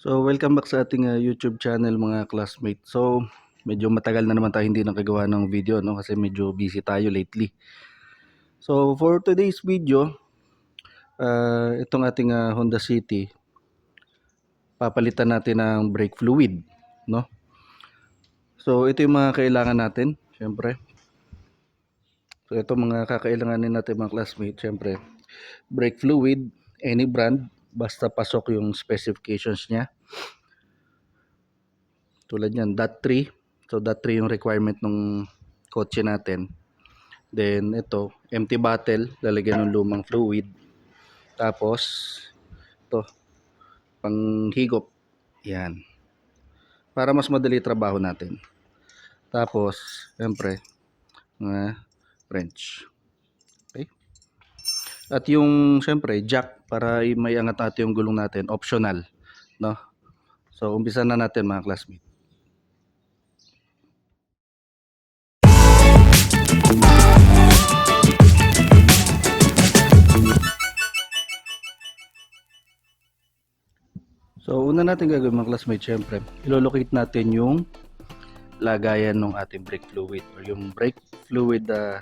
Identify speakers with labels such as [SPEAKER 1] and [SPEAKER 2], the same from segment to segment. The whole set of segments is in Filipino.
[SPEAKER 1] So, welcome back sa ating ah, YouTube channel mga classmate. So, medyo matagal na naman tayo hindi nakagawa ng video no kasi medyo busy tayo lately. So, for today's video, ah, itong ating ah, Honda City, papalitan natin ng brake fluid, no? So, ito yung mga kailangan natin, syempre. So, ito mga kakailanganin natin mga classmate, syempre. Brake fluid, any brand, basta pasok yung specifications niya. Tulad yan, dot 3. So, dot 3 yung requirement ng kotse natin. Then, ito, empty bottle, lalagyan ng lumang fluid. Tapos, ito, panghigop. Yan. Para mas madali trabaho natin. Tapos, syempre, mga wrench. Okay? At yung, syempre, jack para may angat natin yung gulong natin, optional. No? So, umpisa na natin mga classmates. So, una natin gagawin mga classmates, syempre, ilolocate natin yung lagayan ng ating brake fluid or yung brake fluid uh,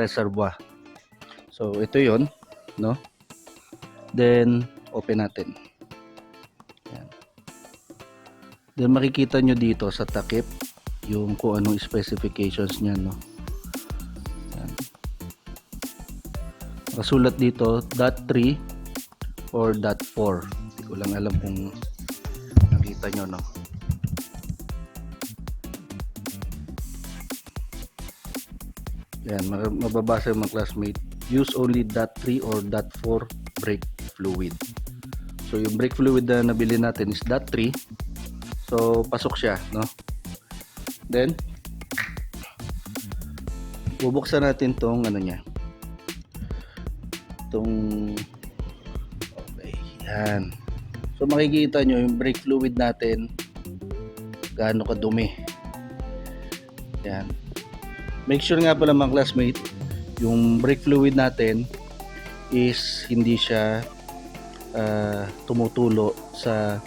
[SPEAKER 1] reservoir. So, ito yon no? Then, open natin. Yan. Then, makikita nyo dito sa takip yung kung anong specifications niya, no? Yan. Nakasulat dito, dot 3 or dot 4. Hindi ko lang alam kung nakita nyo, no? Yan, ma- mababasa yung mga classmate. Use only dot 3 or dot 4 brake fluid. So, yung brake fluid na nabili natin is dot 3. So, pasok siya, no? Then, bubuksan natin tong ano niya. Tong Okay, yan. So, makikita nyo yung brake fluid natin gaano kadumi. Yan. Make sure nga pala mga classmate, yung brake fluid natin is hindi siya ah, tumutulo sa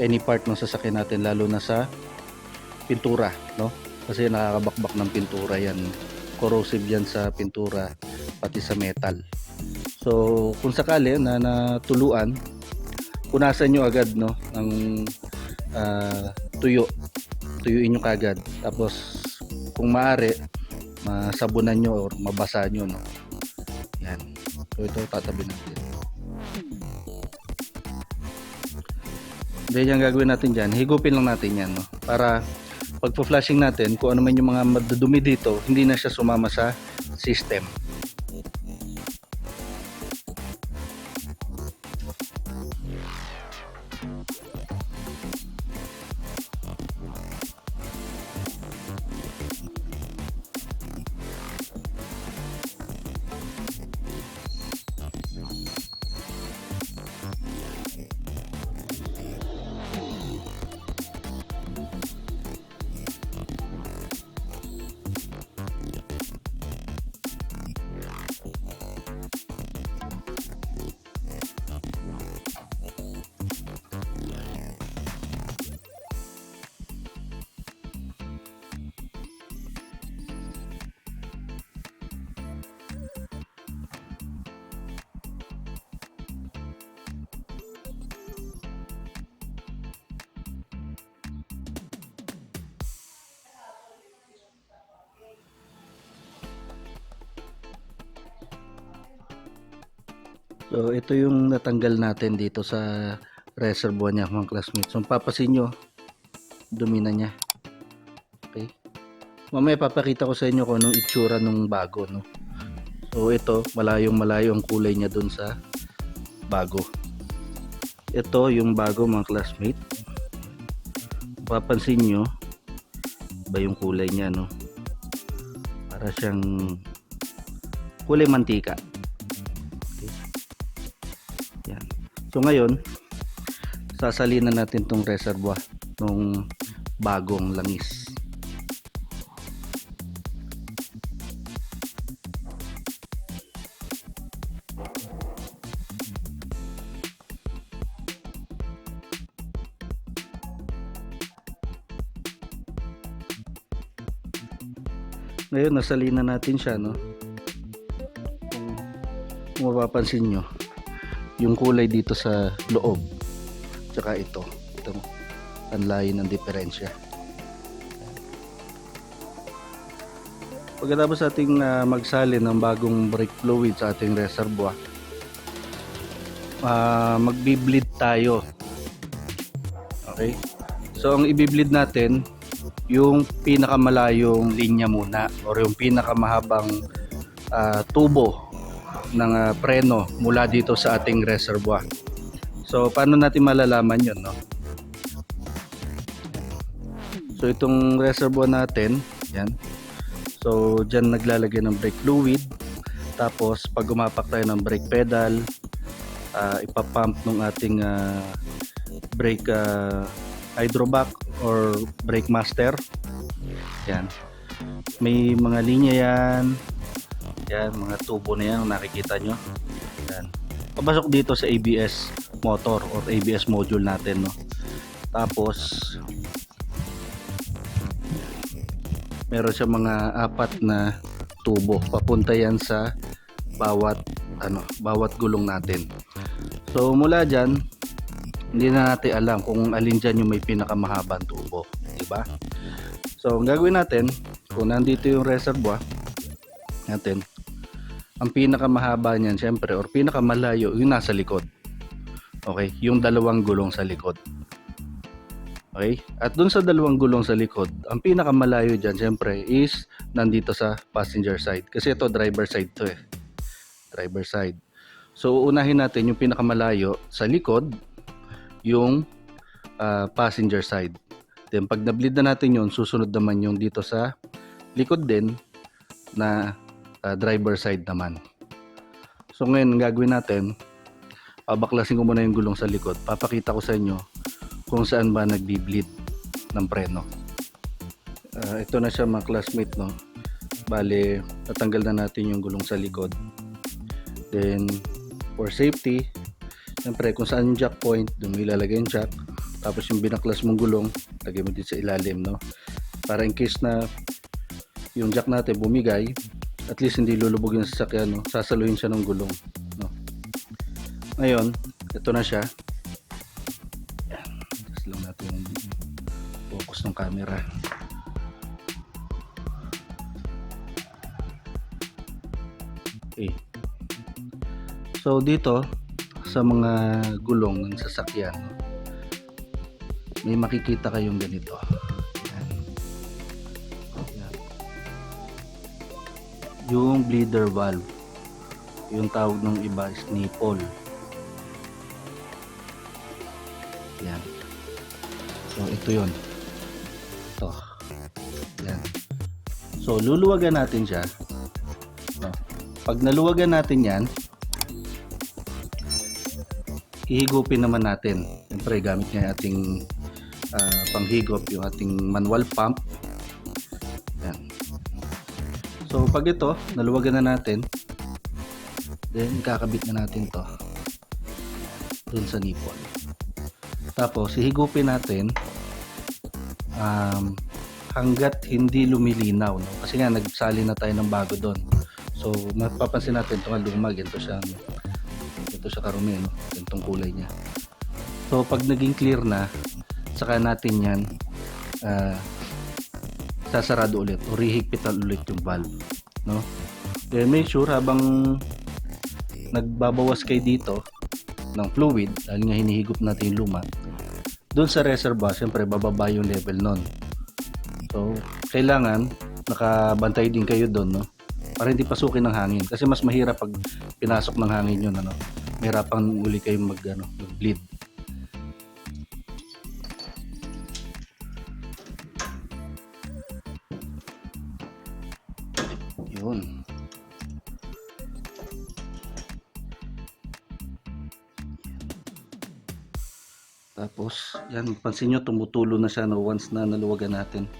[SPEAKER 1] any part ng sasakyan natin lalo na sa pintura, no? Kasi nakakabakbak ng pintura yan. Corrosive yan sa pintura pati sa metal. So, kung sakali na natuluan, punasan nyo agad no ng ah, tuyo. Tuyuin nyo kagad. Tapos kung maaari, masabunan nyo or mabasa nyo no. Yan. So ito tatabi natin. Then yung gagawin natin dyan, higupin lang natin yan no. Para pag flashing natin, kung ano man yung mga madudumi dito, hindi na siya sumama sa system. So, ito yung natanggal natin dito sa reservoir niya mga classmates. So, papasin nyo, dumi na niya. Okay. Mamaya papakita ko sa inyo kung anong itsura nung bago. No? So, ito, malayong malayo ang kulay niya dun sa bago. Ito yung bago mga classmate. Papansin nyo, ba yung kulay niya, no? Para siyang kulay mantika. So ngayon, sasalinan natin tong reservoir ng bagong langis. Ngayon, nasalina natin siya, no? Kung mapapansin nyo yung kulay dito sa loob, tsaka ito, ito, ang layo ng diferensya. Pagkatapos ating ah, magsalin ng bagong brake fluid sa ating reservoir, ah, magbi-bleed tayo. Okay? So ang i-bleed natin, yung pinakamalayong linya muna or yung pinakamahabang ah, tubo ng ah, preno mula dito sa ating reservoir. So paano natin malalaman 'yon, no? So itong reservoir natin, yan. So diyan naglalagay ng brake fluid. Tapos pag umapak tayo ng brake pedal, ah, ipapump ng ating ah, brake ah, hydrovac or brake master. Yan. May mga linya yan. Yan, mga tubo na yan nakikita nyo. Yan. Papasok dito sa ABS motor or ABS module natin. No? Tapos, meron siya mga apat na tubo. Papunta yan sa bawat ano, bawat gulong natin. So mula diyan, hindi na natin alam kung alin dyan yung may pinakamahabang tubo, di ba? So ang gagawin natin, kung nandito yung reservoir natin, ang pinakamahaba niyan syempre or pinakamalayo yung nasa likod. Okay, yung dalawang gulong sa likod. Okay? At dun sa dalawang gulong sa likod, ang pinakamalayo dyan syempre is nandito sa passenger side. Kasi ito driver side to eh. Driver side. So unahin natin yung pinakamalayo sa likod, yung ah, passenger side. Then pag na-bleed na natin yun, susunod naman yung dito sa likod din na ah, driver side naman. So ngayon, ang gagawin natin, pabaklasin ko muna yung gulong sa likod. Papakita ko sa inyo kung saan ba nagbi-bleed ng preno. Ah, ito na siya mga classmate no. Bale, tatanggal na natin yung gulong sa likod. Then, for safety, siyempre kung saan yung jack point, doon ilalagay yung jack. Tapos yung binaklas mong gulong, lagay mo din sa ilalim, no? Para in case na yung jack natin bumigay, at least hindi lulubog yung sasakyan, no? Sasaluhin siya ng gulong, no? Ngayon, ito na siya. Yan. Just lang natin yung focus ng camera. Okay. So dito sa mga gulong ng sasakyan may makikita kayong ganito. Yung bleeder valve. Yung tawag ng iba is nipple. Yan. So ito 'yon. Ito. Yan. So luluwagan natin siya. No. Pag naluwagan natin 'yan, ihigupin naman natin. Siyempre, gamit niya ating ah, panghigop, yung ating manual pump. So, pag ito, naluwagan na natin, then kakabit na natin to dun sa nipple. Tapos, ihigupin natin um, hanggat hindi lumilinaw. No? Kasi nga, nagsali na tayo ng bago doon. So, mapapansin natin ito nga lumag. Ito siya, ito siya karumi. No? Itong kulay niya. So, pag naging clear na, saka natin yan ah, sasarado ulit o rihigpitan ulit yung valve. No? Then, make sure habang nagbabawas kayo dito ng fluid, dahil nga hinihigop natin yung luma, doon sa reservoir, siyempre bababa yung level nun. So, kailangan nakabantay din kayo doon, no? Para hindi pasukin ng hangin. Kasi mas mahirap pag pinasok ng hangin yun, ano? Mahirapan uli kayong mag, ano, mag-bleed. Yan, pansin nyo, tumutulo na siya no, once na naluwagan natin.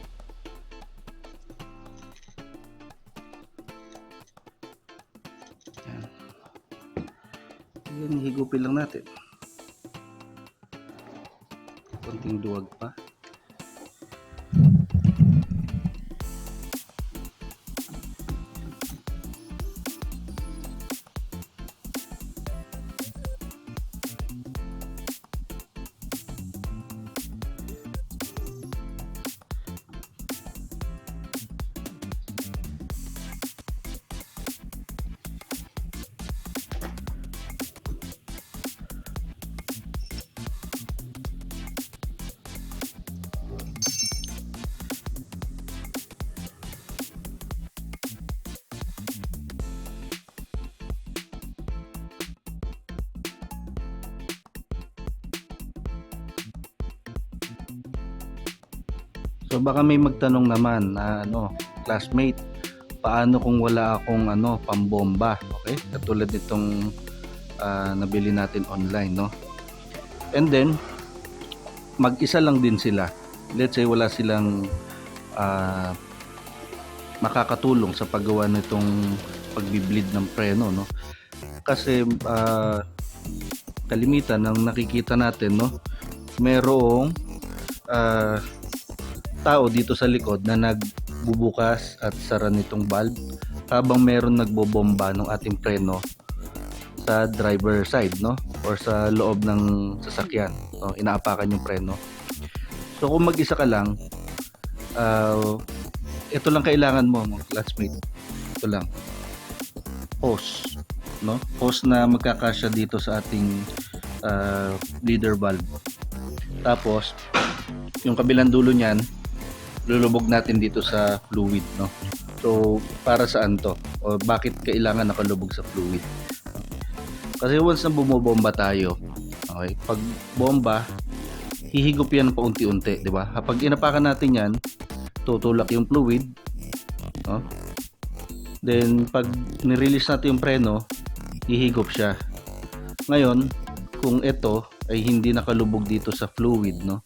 [SPEAKER 1] So baka may magtanong naman na ano, classmate, paano kung wala akong ano, pambomba, okay? Katulad nitong ah, nabili natin online, no? And then mag-isa lang din sila. Let's say wala silang ah, makakatulong sa paggawa nitong pagbibleed ng preno, no? Kasi ah, kalimitan ng nakikita natin, no? Merong ah, tao dito sa likod na nagbubukas at sara nitong valve habang meron nagbobomba ng ating preno sa driver side no? Or sa loob ng sasakyan. No? inaapakan yung preno. So kung mag-isa ka lang ah, ito lang kailangan mo mga classmate. Ito lang. Hose no? Hose na magkakasya dito sa ating ah, leader valve tapos yung kabilang dulo niyan lulubog natin dito sa fluid no? So para saan to? O bakit kailangan nakalubog sa fluid? Kasi once na bumobomba tayo okay pag bomba hihigop yan paunti-unti di ba? Kapag inapakan natin yan tutulak yung fluid no? Then pag nirelease natin yung preno hihigop siya. Ngayon kung ito ay hindi nakalubog dito sa fluid no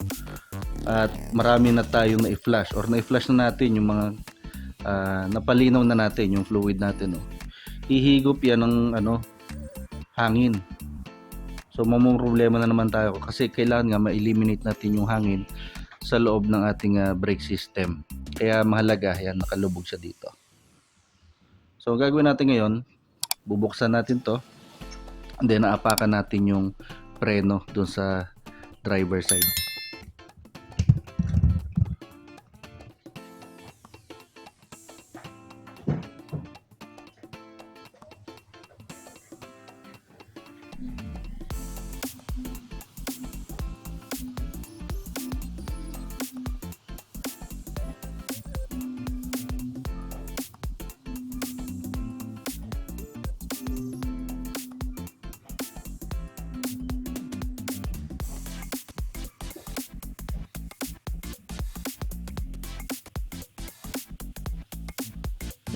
[SPEAKER 1] at marami na tayong na-flash or na-flash na natin yung mga ah, napalinaw na natin yung fluid natin no. Hihigop yan ng ano hangin. So mamong problema na naman tayo kasi kailangan nga ma-eliminate natin yung hangin sa loob ng ating ah, brake system. Kaya mahalaga yan nakalubog siya dito. So gagawin natin ngayon, bubuksan natin to and then naapakan natin yung preno dun sa driver side.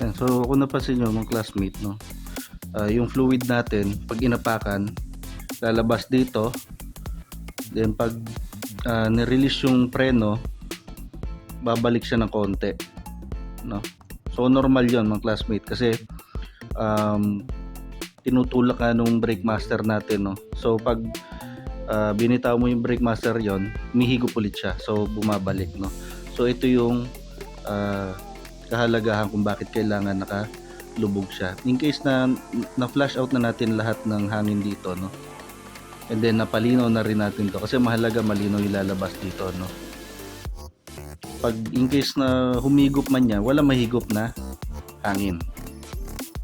[SPEAKER 1] Yan, so kung napansin nyo mga classmate, no, ah, yung fluid natin, pag inapakan, lalabas dito. Then pag ah, nirelease yung preno, babalik siya ng konti. No? So normal yon mga classmate kasi um, tinutulak ka nung brake master natin. No? So pag ah, binitaw mo yung brake master yon, mihigop ulit siya. So bumabalik. No? So ito yung ah, kahalagahan kung bakit kailangan nakalubog siya. In case na na-flash out na natin lahat ng hangin dito, no? And then napalinaw na rin natin to kasi mahalaga malinaw yung lalabas dito, no? Pag in case na humigop man niya, wala mahigop na hangin.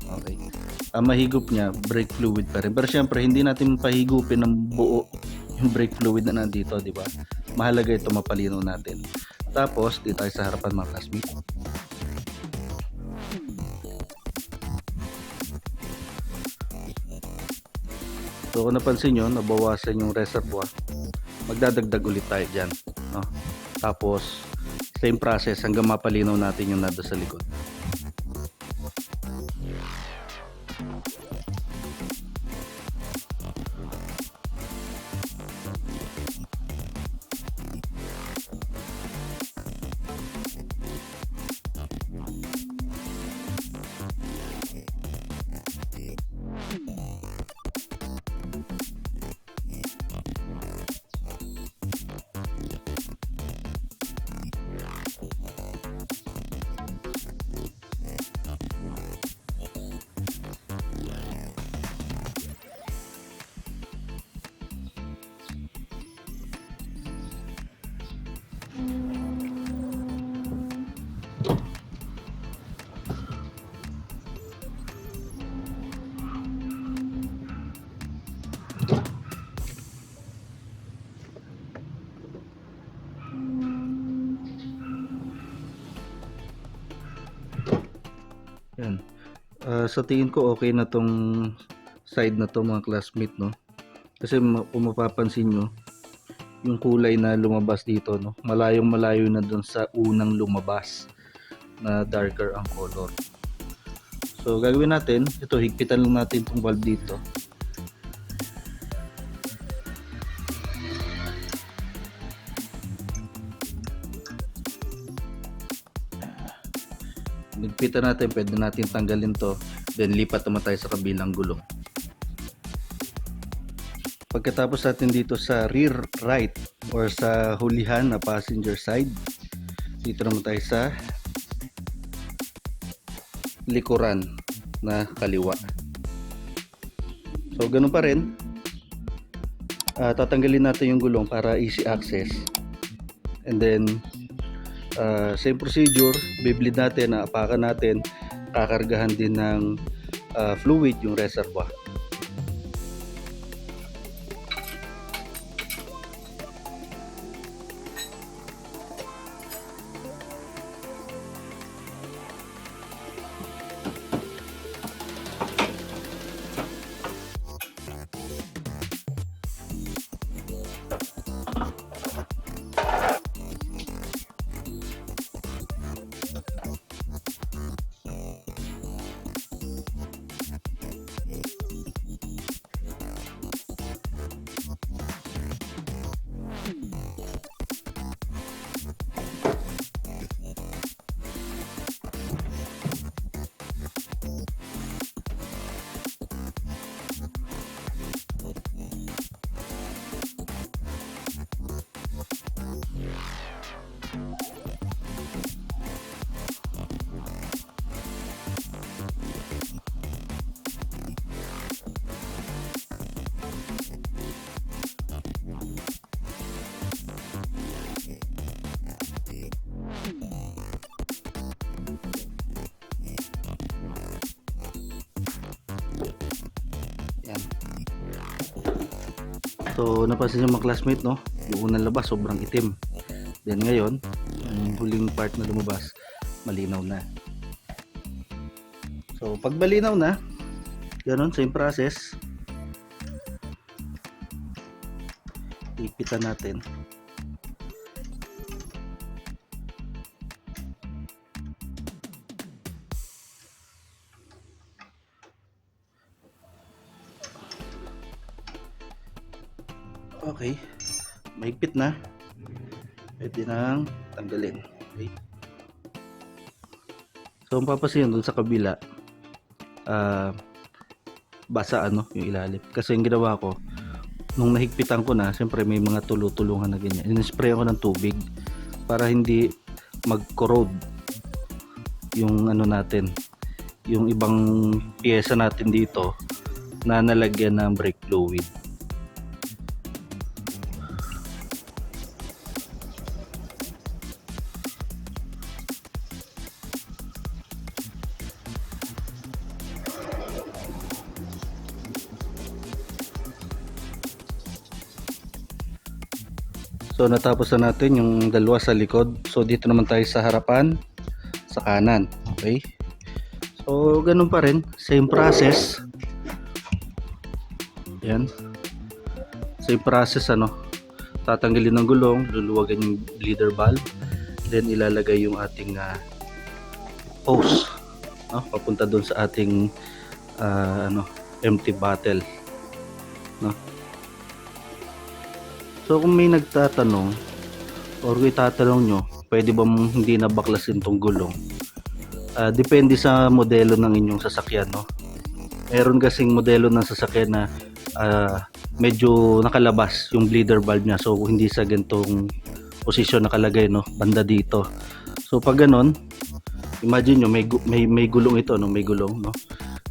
[SPEAKER 1] Okay. Ang mahigop niya, brake fluid pa rin. Pero syempre, hindi natin pahigupin ng buo yung brake fluid na nandito, di ba? Mahalaga ito mapalinaw natin. Tapos, dito tayo sa harapan mga classmates. So kung napansin nyo, nabawasan yung reservoir, magdadagdag ulit tayo dyan. No? Tapos, same process hanggang mapalinaw natin yung nado sa likod. Ah, sa tingin ko okay na tong side na to mga classmate no. Kasi kung mapapansin nyo, yung kulay na lumabas dito no? Malayong malayo na dun sa unang lumabas na darker ang color. So gagawin natin ito higpitan lang natin itong valve dito higpitan natin pwede natin tanggalin to. Then lipat naman tayo sa kabilang gulong. Pagkatapos natin dito sa rear right or sa hulihan na passenger side dito naman tayo sa likuran na kaliwa. So ganun pa rin. Ah, tatanggalin natin yung gulong para easy access. And then ah, same procedure bibleed natin naapakan natin kakargahan din ng ah, fluid yung reservoir So, napansin nyo mga classmate, no? Yung unang labas, sobrang itim. Then ngayon, yung huling part na lumabas, malinaw na. So, pag malinaw na, ganun, same process. Ipitan natin. Nang tanggalin. Okay. So, ang papasin dun sa kabila, ah, basa ano, yung ilalim. Kasi yung ginawa ko, nung nahigpitan ko na, siyempre may mga tulutulungan na ganyan. In-spray ko ng tubig para hindi mag-corrode yung ano natin, yung ibang pyesa natin dito na nalagyan ng brake fluid. So natapos na natin yung dalawa sa likod. So dito naman tayo sa harapan, sa kanan. Okay? So ganun pa rin, same process. Yan. Same process ano. Tatanggalin ng gulong, luluwagan yung leader valve, then ilalagay yung ating ah, hose, no? Papunta doon sa ating ah, ano, empty bottle. No? So kung may nagtatanong or kung itatanong nyo, pwede ba mong hindi na baklasin tong gulong? Ah, depende sa modelo ng inyong sasakyan, no? Meron kasing modelo ng sasakyan na ah, medyo nakalabas yung bleeder valve niya. So hindi sa ganitong posisyon nakalagay, no? Banda dito. So pag ganon, imagine nyo may, may, may gulong ito, no? May gulong, no?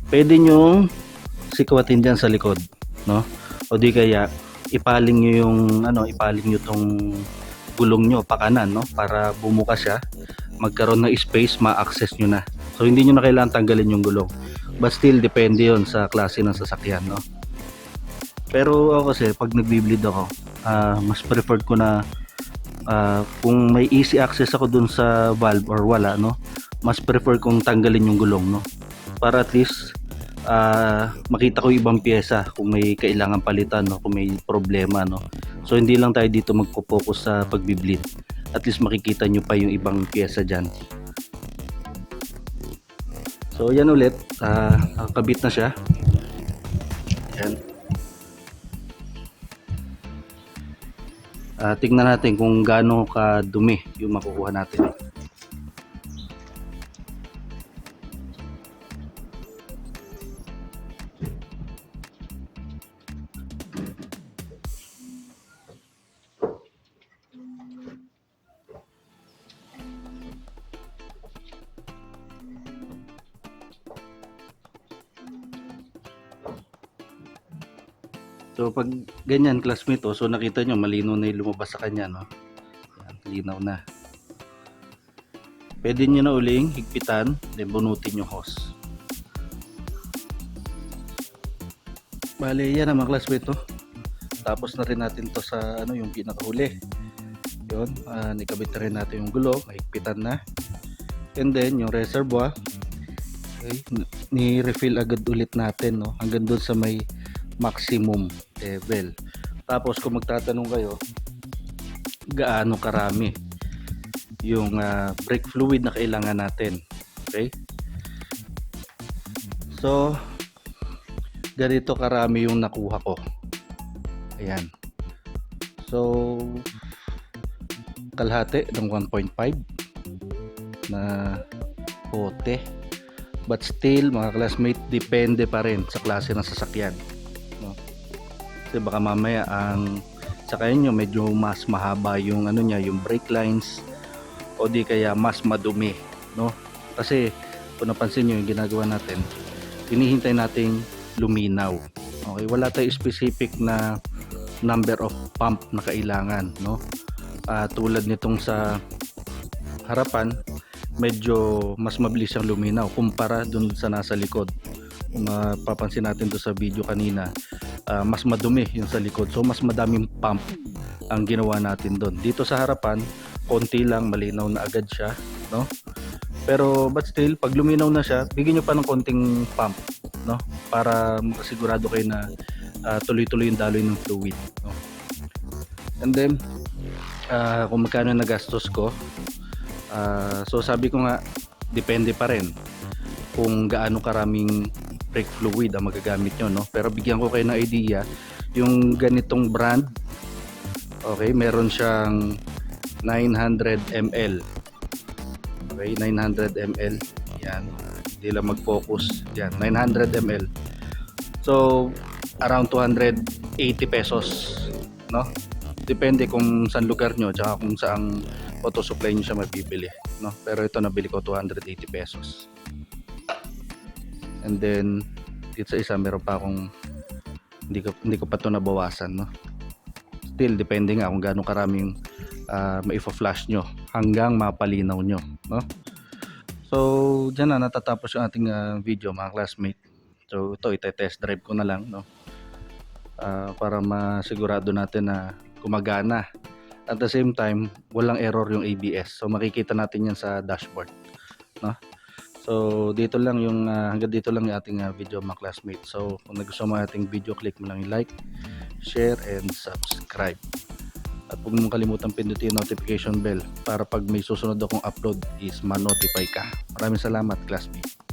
[SPEAKER 1] Pwede nyo sikwatin dyan sa likod, no? O di kaya ipaling nyo yung ano, ipaling nyo tong gulong nyo pa kanan, no? Para bumuka siya, magkaroon ng space, ma-access nyo na. So hindi nyo na kailangan tanggalin yung gulong. But still depende yon sa klase ng sasakyan, no? Pero ako kasi pag nagbi-bleed ako, ah, mas preferred ko na ah, kung may easy access ako dun sa valve or wala, no? Mas prefer kong tanggalin yung gulong, no? Para at least ah, makita ko yung ibang pyesa kung may kailangan palitan, no? Kung may problema, no? So hindi lang tayo dito magpo-focus sa pagbi-bleed. At least makikita nyo pa yung ibang pyesa dyan. So yan ulit, ah nakakabit na siya. Yan. Ah, tingnan natin kung gaano kadumi yung makukuha natin. So pag ganyan classmate oh, so nakita nyo malino na yung lumabas sa kanya no. Yan, linaw na. Pwede nyo na uling higpitan, then bunutin yung hose. Bale, yan ang mga classmate oh. Tapos na rin natin to sa ano yung pinakahuli. Yun, ah, nikabit na rin natin yung gulo, mahigpitan na. And then yung reservoir, okay, ni-refill agad ulit natin no hanggang doon sa may maximum level. Tapos kung magtatanong kayo, gaano karami yung ah, brake fluid na kailangan natin. Okay? So, ganito karami yung nakuha ko. Ayan. So, kalahati ng 1.5 na pote. But still, mga classmate, depende pa rin sa klase ng sasakyan. Kasi baka mamaya ang sakayan nyo medyo mas mahaba yung ano niya, yung brake lines o di kaya mas madumi, no? Kasi kung napansin nyo yung ginagawa natin, hinihintay nating luminaw. Okay, wala tayong specific na number of pump na kailangan, no? Ah, tulad nitong sa harapan, medyo mas mabilis siyang luminaw kumpara dun sa nasa likod. Mapapansin natin doon sa video kanina, ah, mas madumi yung sa likod. So mas madaming pump ang ginawa natin doon. Dito sa harapan, konti lang malinaw na agad siya, no? Pero but still, pag luminaw na siya, bigyan nyo pa ng konting pump, no? Para makasigurado kayo na ah, tuloy-tuloy yung daloy ng fluid, no? And then, ah, kung magkano nagastos ko, ah, so sabi ko nga, depende pa rin kung gaano karaming brake fluid ang magagamit nyo, no? Pero bigyan ko kayo ng idea, yung ganitong brand, okay, meron siyang 900 ml. Okay, 900 ml. Yan. Hindi lang mag-focus. Yan, 900 ml. So, around 280 pesos. No? Depende kung saan lugar nyo, tsaka kung saan auto supply nyo siya mabibili. No? Pero ito nabili ko 280 pesos. And then, dito sa isa, meron pa akong hindi ko, hindi ko pa to nabawasan. No? Still, depende nga kung gaano karaming uh, maifa-flash nyo hanggang mapalinaw nyo. No? So, dyan na natatapos yung ating ah, video mga classmate. So, ito ite-test drive ko na lang no. Ah, para masigurado natin na gumagana. At the same time, walang error yung ABS. So, makikita natin yan sa dashboard. No? So, dito lang yung ah, hanggang dito lang yung ating ah, video mga classmate. So, kung nagustuhan mo ating video, click mo lang yung like, share, and subscribe. At huwag mong kalimutan pindutin yung notification bell para pag may susunod akong upload is ma-notify ka. Maraming salamat classmate.